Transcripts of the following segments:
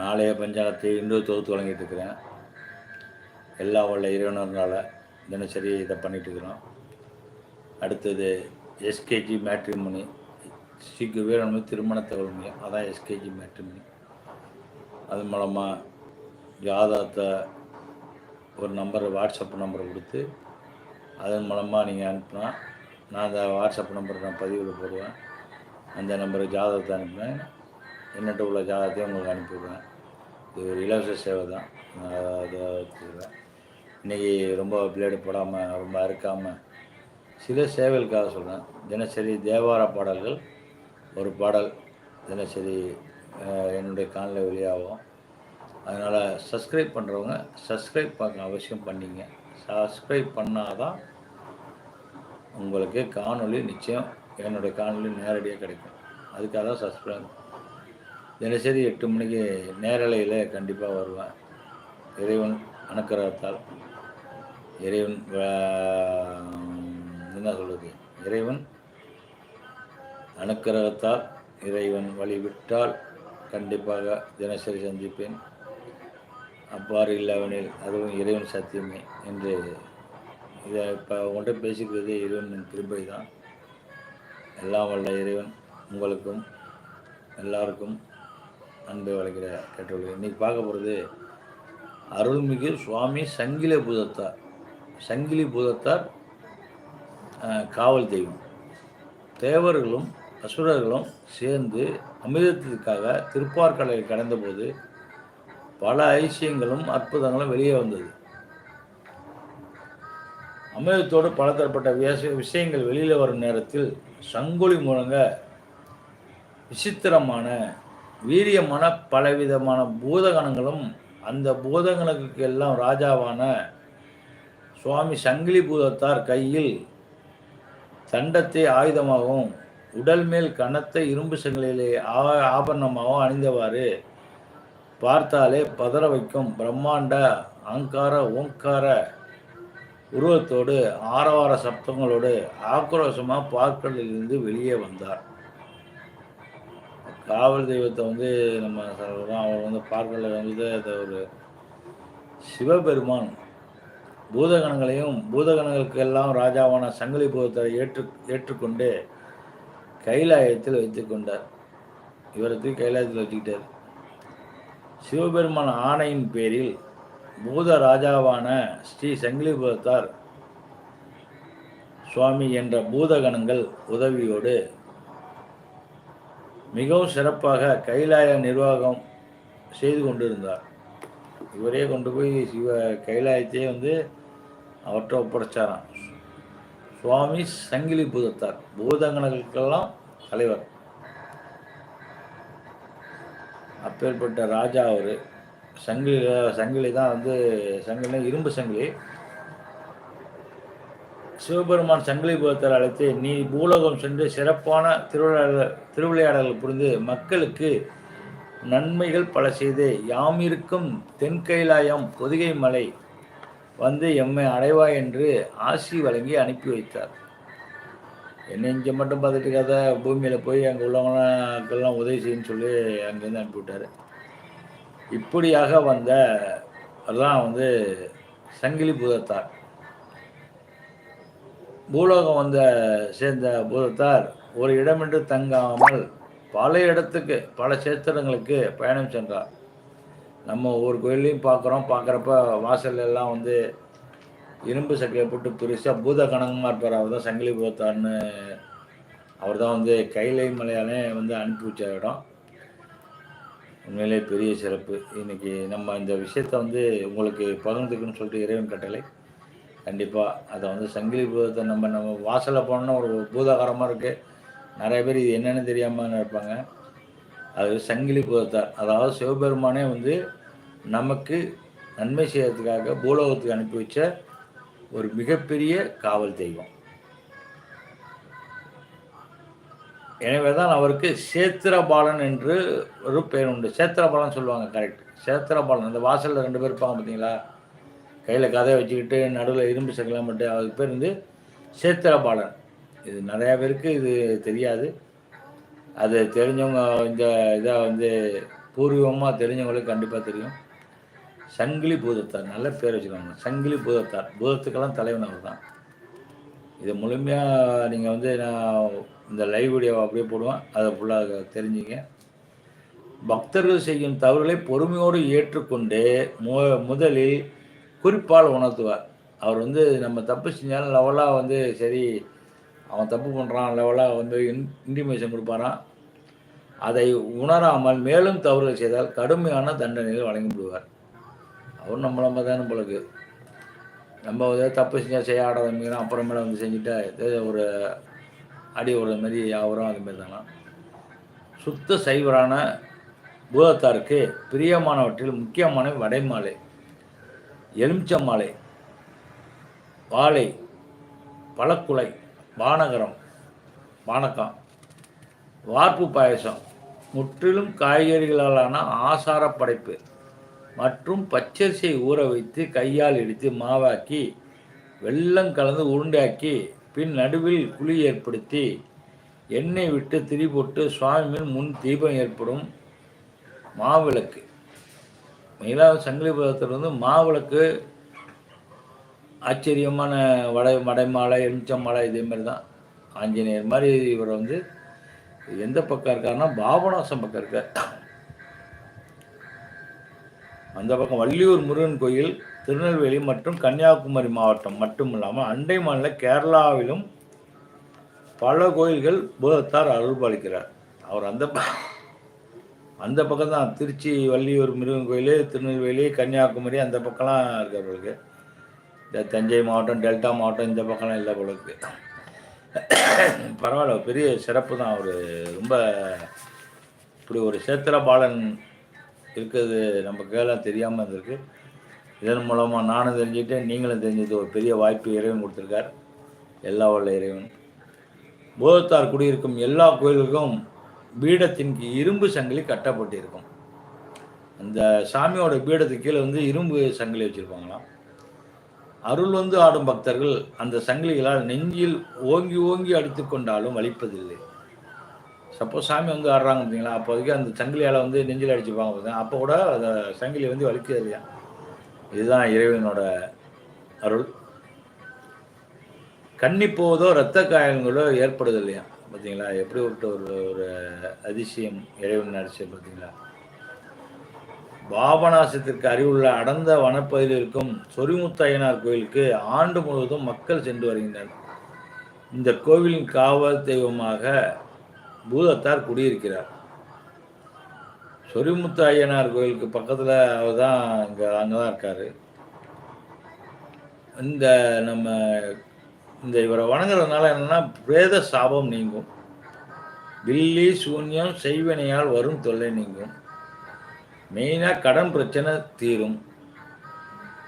நாளைய பஞ்சாங்கத்தை இன்னொரு தொகுத்து வழங்கிட்டு இருக்கிறேன் எல்லா உள்ள இறைவனர்களால் தினசரி இதை பண்ணிகிட்ருக்குறோம் இருக்கிறோம் அடுத்தது எஸ்கேஜி மேட்ரிமோனி ஸ்ரீக்கு வீரன்மை திருமண தகவல் மையம் அதான் எஸ்கேஜி மேட்ரிமோனி. அது மூலமாக ஜாதகத்தை ஒரு நம்பர் வாட்ஸ்அப் நம்பரை கொடுத்து அதன் மூலமாக நீங்கள் அனுப்புனா நான் அந்த வாட்ஸ்அப் நம்பரை நான் பதிவில் போடுவேன். அந்த நம்பருக்கு ஜாதகத்தை அனுப்புனேன். என்னட்ட உள்ள ஜாதகத்தையும் உங்களுக்கு அனுப்பிவிடுவேன் இது ஒரு இலவச சேவை தான். நான் அதை இன்றைக்கி ரொம்ப பிளேடு போடாமல் ரொம்ப அறுக்காமல் சில சேவைகளுக்காக சொல்கிறேன் தினசரி தேவார பாடல்கள் ஒரு பாடல் தினசரி என்னுடைய காலில் வெளியாகும். அதனால் சப்ஸ்கிரைப் பண்ணுறவங்க சப்ஸ்கிரைப் பண்ண அவசியம் பண்ணிங்க. சப்ஸ்கிரைப் பண்ணாதான் உங்களுக்கு காணொளி நிச்சயம் என்னுடைய காணொலி நேரடியாக கிடைக்கும். அதுக்காக தான் சப்ஸ்கிரைப் தினசரி எட்டு மணிக்கு நேரலையில் கண்டிப்பாக வருவேன். இறைவன் அனுக்கிரகத்தால். இறைவன் என்ன சொல்கிறது இறைவன் அணுக்கரகத்தால் இறைவன் வழிவிட்டால் கண்டிப்பாக தினசரி சந்திப்பேன். அவ்வாறு இல்லாவனில் அதுவும் இறைவன் சத்தியமே என்று இதை இப்போ உங்கள்கிட்ட பேசிக்கிறது இறைவன் கிருபை தான் எல்லாம் வல்ல இறைவன் உங்களுக்கும் எல்லாருக்கும் அன்பை வளைக்கிற கேட்டுள்ளது இன்றைக்கி பார்க்க போகிறது அருள்மிகு சுவாமி சங்கிலி பூதத்தார். சங்கிலி பூதத்தார் காவல் தெய்வம். தேவர்களும் அசுரர்களும் சேர்ந்து அமிர்தத்திற்காக திருப்பார்கடலை கடந்தபோது பல ஐசியங்களும் அற்புதங்களும் வெளியே வந்தது. அமிர்தத்தோடு பல தரப்பட்ட விஷயங்கள் வெளியில் வரும் நேரத்தில் சங்கொலி முழங்க விசித்திரமான வீரியமான பலவிதமான பூதகணங்களும் அந்த பூதகணங்களுக்கு எல்லாம் ராஜாவான சுவாமி சங்கிலி பூதத்தார் கையில் தண்டத்தை ஆயுதமாகவும் உடல் மேல் கனத்த இரும்பு சங்கிலே ஆ- ஆபரணமாகவும் அணிந்தவாறு பார்த்தாலே பதற வைக்கும் பிரம்மாண்ட அங்கார ஓங்கார உருவத்தோடு ஆரவார சப்தங்களோடு ஆக்ரோஷமாக பார்க்கலிலிருந்து வெளியே வந்தார். காவல் தெய்வத்தை வந்து நம்ம சொல்கிறோம் அவர் வந்து பார்க்கல வந்து அது ஒரு சிவபெருமான். பூதகணங்களையும் பூதகணங்களுக்கு எல்லாம் ராஜாவான சங்கிலி பூதத்தை ஏற்று ஏற்றுக்கொண்டு கைலாயத்தில் வைத்து கொண்டார். இவரை தூக்கி கைலாயத்தில் வச்சுக்கிட்டார். சிவபெருமான் ஆணையின் பேரில் பூத ராஜாவான ஸ்ரீ சங்கிலிபுரத்தார் சுவாமி என்ற பூதகணங்கள் உதவியோடு மிகவும் சிறப்பாக கைலாய நிர்வாகம் செய்து கொண்டிருந்தார். இவரே கொண்டு போய் சிவ கைலாயத்தையே வந்து அவற்றை ஒப்படைச்சாராம். சுவாமி சங்கிலி பூதத்தார் பூதகணங்களுக்கெல்லாம் தலைவர். அப்பேற்பட்ட ராஜா அவர். சங்கிலி சங்கிலி தான் வந்து சங்கிலி இரும்பு சங்கிலி. சிவபெருமான் சங்கிலி புரத்தர் அழைத்து நீ பூலோகம் சென்று சிறப்பான திருவிளையாடல் திருவிளையாடல்கள் புரிந்து மக்களுக்கு நன்மைகள் பல செய்து யாமிருக்கும் தென்கைலாயம் பொதிகை மலை வந்து எம்மை அடைவாய் என்று ஆசி வழங்கி அனுப்பி வைத்தார். என்ன இங்கே மட்டும் பார்த்துட்டு இருக்காத பூமியில் போய் அங்கே உள்ளவங்களாம் உதவி செய்யுன்னு சொல்லி அங்கேருந்து அனுப்பிவிட்டார் இப்படியாக வந்த அதான் வந்து சங்கிலி புதத்தார் பூலோகம் வந்த சேர்ந்த பூதத்தார் ஒரு இடமின்றி தங்காமல் பல இடத்துக்கு பல சேத்திரங்களுக்கு பயணம் சென்றார். நம்ம ஒவ்வொரு கோயிலையும் பார்க்குறோம். பார்க்குறப்ப வாசல் எல்லாம் வந்து இரும்பு சக்கையை போட்டு பெருசாக பூத கணங்கமாக இருப்பார். அவர் தான் சங்கிலி பூதத்தார்னு அவர் தான் வந்து கைலை மலையாலே வந்து அனுப்பி வச்ச இடம். உண்மையிலே பெரிய சிறப்பு. இன்றைக்கி நம்ம இந்த விஷயத்தை வந்து உங்களுக்கு பகிர்ந்துக்கணும்னு சொல்லிட்டு இறைவன் கட்டளை. கண்டிப்பாக அதை வந்து சங்கிலி பூதத்தை நம்ம நம்ம வாசலில் போனோம்னா ஒரு பூதாகரமாக இருக்குது நிறைய பேர் இது என்னென்னு தெரியாமல் இருப்பாங்க. அது சங்கிலி பூதத்தார் அதாவது சிவபெருமானே வந்து நமக்கு நன்மை செய்யறதுக்காக பூலோகத்துக்கு அனுப்பி வச்ச ஒரு மிகப்பெரிய காவல் தெய்வம். எனவே தான் அவருக்கு சேத்திரபாலன் என்று ஒரு பெயர் உண்டு. சேத்திரபாலன் சொல்லுவாங்க கரெக்ட் சேத்திரபாலன். இந்த வாசலில் ரெண்டு பேர் இருப்பாங்க பார்த்தீங்களா? கையில் கதை வச்சுக்கிட்டு நடுவில் இரும்பு சக்கலாம் மட்டும் அவருக்கு பேர் வந்து சேத்திரபாலன். இது நிறையா பேருக்கு இது தெரியாது. அது தெரிஞ்சவங்க இந்த இதை வந்து பூர்வீகமாக தெரிஞ்சவங்களுக்கு கண்டிப்பாக தெரியும். சங்கிலி பூதத்தார் நல்ல பேர் வச்சுக்கோங்க சங்கிலி பூதத்தார். பூதத்துக்கெல்லாம் தலைவன் அவர் தான். இதை முழுமையாக நீங்கள் வந்து நான் இந்த லைவ் வீடியோ அப்படியே போடுவேன். அதை ஃபுல்லாக தெரிஞ்சுங்க. பக்தர்கள் செய்யும் தவறுகளை பொறுமையோடு ஏற்றுக்கொண்டு மு முதலில் குறிப்பால் உணர்த்துவார். அவர் வந்து நம்ம தப்பு செஞ்சாலும் லெவலாக வந்து சரி அவன் தப்பு பண்ணுறான் லெவலாக வந்து இன் இன்டிமேஷன் கொடுப்பாரான் அதை உணராமல் மேலும் தவறுகள் செய்தால் கடுமையான தண்டனைகள் வழங்கிவிடுவார். அவர் நம்மள மாதிரி தானே நம்மளுக்கு நம்ம ஏதாவது தப்பு செஞ்சால் செய்ய ஆடாதவங்க அப்புறமேல வந்து செஞ்சுட்டா ஏதோ ஒரு அடி ஒரு மாதிரி அவரும் அதுமாரி தானா? சுத்த சைவரான பூதத்தாருக்கு பிரியமானவற்றில் முக்கியமான வடைமாலை. எலுமிச்சமாலை வாழை பழக்குலை பானகரம் வானக்கம் வார்ப்பு பாயசம். முற்றிலும் காய்கறிகளாலான ஆசார படைப்பு மற்றும் பச்சரிசியை ஊற வைத்து கையால் இடித்து மாவாக்கி வெள்ளம் கலந்து உருண்டாக்கி பின் நடுவில் குழி ஏற்படுத்தி எண்ணெய் விட்டு திரி போட்டு சுவாமி முன் தீபம் ஏற்படும் மாவிளக்கு. மயிலாவது சங்கிலி பதத்தில் வந்து மாவிளக்கு ஆச்சரியமான வடை மடைமாலை எலுமிச்சம்மாலை இதேமாரி தான். ஆஞ்சநேயர் மாதிரி இவர் வந்து எந்த பக்கம் இருக்காருன்னா பாபநாசம் பக்கம் இருக்கார். அந்த பக்கம் வள்ளியூர் முருகன் கோயில் திருநெல்வேலி மற்றும் கன்னியாகுமரி மாவட்டம் மட்டும் இல்லாமல் அண்டை மாநில கேரளாவிலும் பல கோயில்கள் பூதத்தார் அருள்பாலிக்கிறார். அவர் அந்த அந்த பக்கம் தான் திருச்சி வள்ளியூர் முருகன் கோயில் திருநெல்வேலி கன்னியாகுமரி அந்த பக்கம்லாம் இருக்கிறவர்களுக்கு இந்த தஞ்சை மாவட்டம் டெல்டா மாவட்டம் இந்த பக்கம்லாம் இல்லை பொழுது பரவாயில்ல பெரிய சிறப்பு தான் அவர் ரொம்ப இப்படி ஒரு சேத்திர பாலன் இருக்கிறது நமக்கெல்லாம் தெரியாமல் இருந்திருக்கு. இதன் மூலமாக நானும் தெரிஞ்சுக்கிட்டேன் நீங்களும் தெரிஞ்சது ஒரு பெரிய வாய்ப்பு இறைவன் கொடுத்துருக்கார். எல்லா உள்ள இறைவன். போதத்தார் குடியிருக்கும் எல்லா கோயிலுக்கும் பீடத்தின் இரும்பு சங்கிலி கட்டப்பட்டிருக்கும். அந்த சாமியோட பீடத்துக்கு கீழே வந்து இரும்பு சங்கிலி வச்சுருப்பாங்களாம். அருள் வந்து ஆடும் பக்தர்கள் அந்த சங்கிலிகளால் நெஞ்சில் ஓங்கி ஓங்கி அடித்து கொண்டாலும் வலிப்பதில்லை. சப்போஸ் சாமி வந்து ஆடுறாங்க பார்த்தீங்களா அப்போதைக்கு அந்த சங்கிலியால் வந்து நெஞ்சில் அடிச்சுப்பாங்க பார்த்தீங்க அப்போ கூட அந்த சங்கிலி வந்து வலிக்கிறது இல்லையா இதுதான் இறைவனோட அருள். கன்னிப்போதோ இரத்த காயங்களோ ஏற்படுது இல்லையா பார்த்தீங்களா எப்படி விட்டு ஒரு ஒரு அதிசயம் இறைவன் நடிச்சு பார்த்தீங்களா பாபநாசத்திற்கு அருகிலுள்ள அடர்ந்த வனப்பகுதியில் இருக்கும் சொரிமுத்தையனார் கோயிலுக்கு ஆண்டு முழுவதும் மக்கள் சென்று வருகின்றனர். இந்த கோவிலின் காவல் தெய்வமாக பூதத்தார் குடியிருக்கிறார். சொரிமுத்து ஐயனார் கோயிலுக்கு பக்கத்தில் அவர் தான் இங்கே அங்கே தான் இருக்கார். இந்த நம்ம இந்த இவரை வணங்குறதுனால என்னென்னா பிரேத சாபம் நீங்கும். வில்லி சூன்யம் செய்வினையால் வரும் தொல்லை நீங்கும். மெயினாக கடன் பிரச்சனை தீரும்.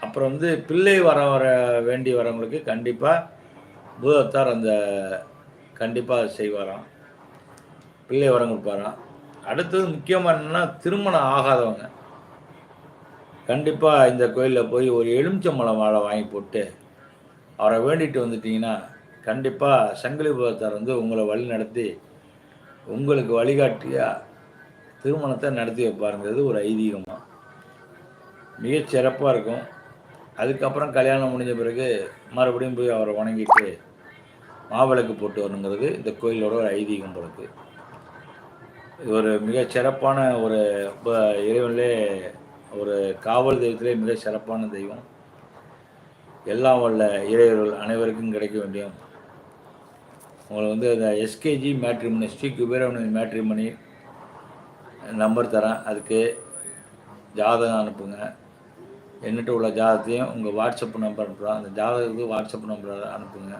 அப்புறம் வந்து பிள்ளை வர வர வேண்டி வரவங்களுக்கு கண்டிப்பாக பூதத்தார் அந்த கண்டிப்பாக செய்வாராம். பிள்ளை வரம் கொடுப்பாராம். அடுத்தது முக்கியமாக என்னென்னா திருமணம் ஆகாதவங்க. கண்டிப்பாக இந்த கோயிலில் போய் ஒரு எலுமிச்சம்பழம் வாழை வாங்கி போட்டு அவரை வேண்டிட்டு வந்துட்டிங்கன்னா கண்டிப்பாக சங்கிலி பூதத்தார் வந்து உங்களை வழி நடத்தி உங்களுக்கு வழிகாட்டியாக திருமணத்தை நடத்தி வைப்பாருங்கிறது ஒரு ஐதீகமாக மிக சிறப்பாக இருக்கும். அதுக்கப்புறம் கல்யாணம் முடிஞ்ச பிறகு மறுபடியும் போய் அவரை வணங்கிட்டு மாவிளக்கு போட்டு வரணுங்கிறது இந்த கோயிலோட ஒரு ஐதீகம் பொழுது இது ஒரு மிக சிறப்பான ஒரு இறைவனிலே ஒரு காவல் தெய்வத்திலே மிக சிறப்பான தெய்வம். எல்லாம் உள்ள இறைவர்கள் அனைவருக்கும் கிடைக்க வேண்டும் உங்களுக்கு வந்து இந்த SKG matrimony Shri Kuberavani matrimony number தரேன். அதுக்கு ஜாதகம் அனுப்புங்க. என்னட்டு உள்ள ஜாதகத்தையும் உங்கள் வாட்ஸ்அப் நம்பர் அனுப்புகிறோம் அந்த ஜாதகத்துக்கு வாட்ஸ்அப் நம்பர் அனுப்புங்க.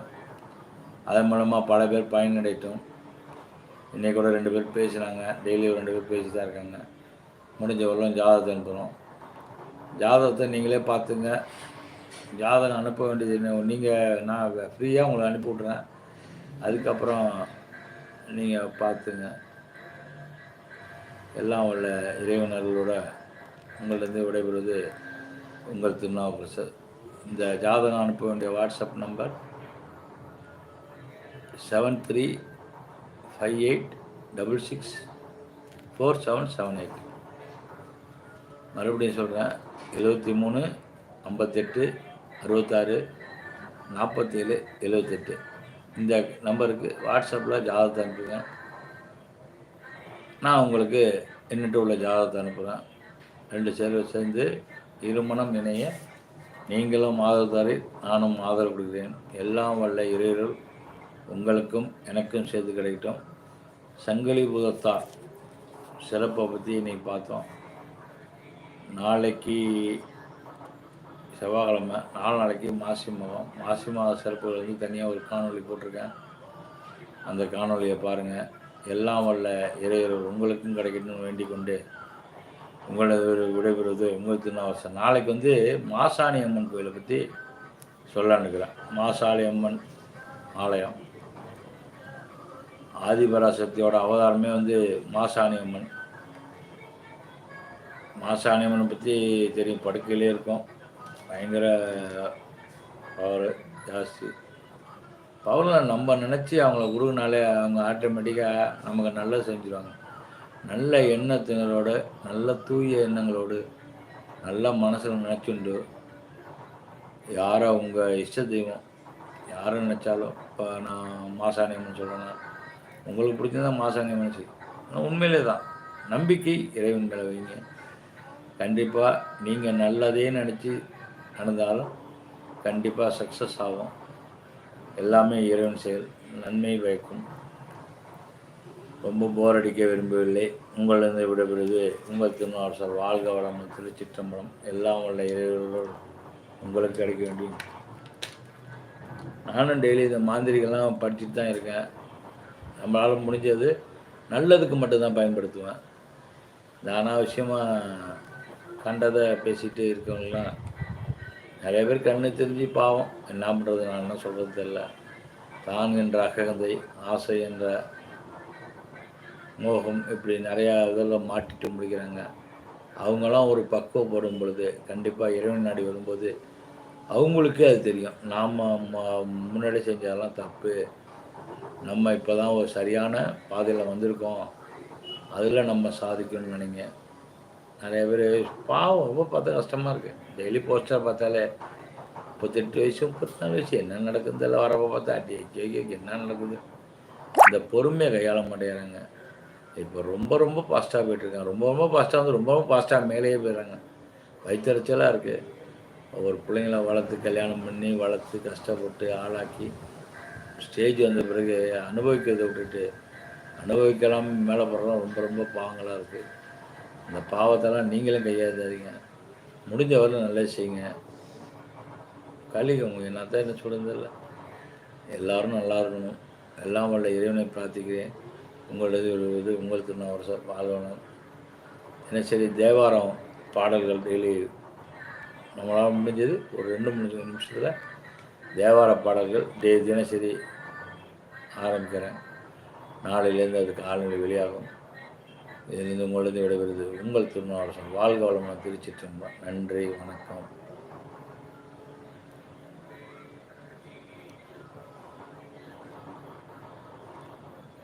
அதன் மூலமாக பல பேர் பயனடையட்டும். இன்றைக்கி கூட ரெண்டு பேர் பேசுகிறாங்க டெய்லி ரெண்டு பேர் பேசி தான் இருக்காங்க. முடிஞ்ச வரலாம் ஜாதகத்தை அனுப்புகிறோம் ஜாதகத்தை நீங்களே பார்த்துங்க. ஜாதகம் அனுப்ப வேண்டியது நீங்கள் நான் ஃப்ரீயாக உங்களை அனுப்பி விட்றேன் அதுக்கப்புறம் நீங்கள் பார்த்துங்க. எல்லாம் உள்ள இறைவனர்களோட உங்களிடம் விடைபெறுவது உங்கள் திருநாவுக்கரசர். இந்த ஜாதகம் அனுப்ப வேண்டிய WhatsApp number seven three five eight double six four seven seven eight மறுபடியும் சொல்கிறேன் எழுபத்தி மூணு ஐம்பத்தெட்டு அறுபத்தாறு நாற்பத்தேழு எழுபத்தெட்டு இந்த நம்பருக்கு வாட்ஸ்அப்பில் ஜாதகத்தை அனுப்புங்க. நான் உங்களுக்கு என்னட்டு உள்ள ஜாதகத்தை அனுப்புகிறேன் ரெண்டு சேரும் சேர்ந்து இருமணம் இணைய நீங்களும் ஆதரவு நானும் ஆதரவு கொடுக்கிறேன். எல்லாம் வல்ல இறையர்கள் உங்களுக்கும் எனக்கும் சேர்த்து கிடைக்கட்டும். சங்கிலி புதத்தார் சிறப்பை பற்றி இன்னைக்கு பார்த்தோம். நாளைக்கு செவ்வாய்க்கிழமை நாலு நாளைக்கு மாசி மாதம் மாசி மாத சிறப்புகள் வந்து தனியாக ஒரு காணொளி போட்டிருக்கேன். அந்த காணொலியை பாருங்கள் எல்லாம் வல்ல இறையர்கள் உங்களுக்கும் கிடைக்கணும்னு வேண்டிக் கொண்டு உங்களது விடைபெறுவது உங்கள் திருநாவசம் நாளைக்கு வந்து மாசாணி அம்மன் கோயிலை பற்றி சொல்லான்னுக்கிறேன் மாசாணி அம்மன் ஆலயம். ஆதிபராசக்தியோட அவதாரமே வந்து மாசாணி அம்மன். மாசாணி அம்மனை பற்றி தெரியும் படுக்கையிலே இருக்கும். பயங்கர பவர் ஜாஸ்தி. பவர்லாம் நம்ம நினச்சி அவங்கள குருனாலே அவங்க ஆட்டோமேட்டிக்காக நமக்கு நல்லா செஞ்சுருவாங்க. நல்ல எண்ணத்தினரோட நல்ல தூய எண்ணங்களோடு நல்ல மனசில் நினச்சுண்டு யாரை உங்கள் இஷ்ட தெய்வம் யாரை நினச்சாலும் இப்போ நான் மாசாணியம்னு சொல்கிறேன்னா உங்களுக்கு பிடிச்சதான் மாசாணியம் நினச்சி ஆனால் உண்மையிலே தான். நம்பிக்கை இறைவன் மேலே வைங்க. கண்டிப்பாக நீங்கள் நல்லதே நினச்சி நடந்தாலும் கண்டிப்பாக சக்ஸஸ் ஆகும். எல்லாமே இறைவன் செயல் நன்மை பயக்கும். ரொம்ப போர் அடிக்க விரும்பவில்லை. உங்களிருந்து விடைபெறுவது உங்கள் திருநாளர் வாழ்க வளமும் திருச்சிற்றம்பலம் எல்லாம் உள்ள இறைவர்களோடு உங்களுக்கு கிடைக்க வேண்டியது நானும் டெய்லி இந்த மாந்திரிகள்லாம் படிச்சுட்டு தான் இருக்கேன். நம்மளால் முடிஞ்சது நல்லதுக்கு மட்டும்தான் பயன்படுத்துவேன். இந்த அனாவசியமாக கண்டதை பேசிகிட்டு இருக்கவங்களாம் நிறைய பேர் கண்ணு தெரிஞ்சு பாவம். என்ன பண்ணுறது நான் என்ன சொல்கிறது தெரியல. தான் என்ற அகந்தை ஆசை என்ற மோகம் இப்படி நிறையா இதில் மாட்டிட்டு முடிக்கிறாங்க. அவங்களாம் ஒரு பக்குவப்படும் பொழுது கண்டிப்பாக இறைவன் நாடி வரும்போது அவங்களுக்கே அது தெரியும். நாம் முன்னாடி செஞ்சதெல்லாம் தப்பு. நம்ம இப்போ தான் ஒரு சரியான பாதையில் வந்திருக்கோம். அதில் நம்ம சாதிக்கணும்னு நினைங்க. நிறைய பேர் பாவம் ரொம்ப பார்த்தா கஷ்டமாக இருக்குது டெய்லி போஸ்டர் பார்த்தாலே முப்பத்தெட்டு வயசு முப்பத்தி நாலு வயசு என்ன நடக்குதுல வரப்போ பார்த்தா அடி ஐயோ என்ன நடக்குது? இந்த பொறுமையை கையாள மாட்டேங்கிறாங்க. இப்போ ரொம்ப ரொம்ப ஃபாஸ்ட்டாக போயிட்டுருக்காங்க. ரொம்ப ரொம்ப ஃபாஸ்ட்டாக வந்து ரொம்ப ரொம்ப ஃபாஸ்ட்டாக மேலேயே போயிடுறாங்க. வயிற்றுச்சலாக இருக்குது ஒரு பிள்ளைங்கள வளர்த்து கல்யாணம் பண்ணி வளர்த்து கஷ்டப்பட்டு ஆளாக்கி ஸ்டேஜ் வந்த பிறகு அனுபவிக்கிறதை விட்டுட்டு அனுபவிக்கலாம் மேலே போகிறதெல்லாம் ரொம்ப ரொம்ப பாவங்களாக இருக்குது இந்த பாவத்தெல்லாம் நீங்களும் கையாதாதீங்க முடிஞ்ச வரல நல்லா செய்யுங்க. கலிகம் தான் என்ன சொல்லுறதில்ல எல்லோரும் நல்லா இருக்கணும். எல்லாம் வல்ல இறைவனை பிரார்த்திக்கிறேன். உங்களது ஒரு இது உங்கள் திருநாவரசர் வாழ்வனம். என்ன சரி தேவாரம் பாடல்கள் டெய்லி நம்மளால் முடிஞ்சது ஒரு ரெண்டு மூணு நிமிஷத்தில் தேவார பாடல்கள் டே தினசரி ஆரம்பிக்கிறேன். நாளையிலேருந்து அது காலநிலை வெளியாகும். இதிலிருந்து உங்களது விடைபெறுது உங்கள் திருநாவரசன் வாழ்க வளமான திருச்சிற்றம்பா நன்றி வணக்கம்.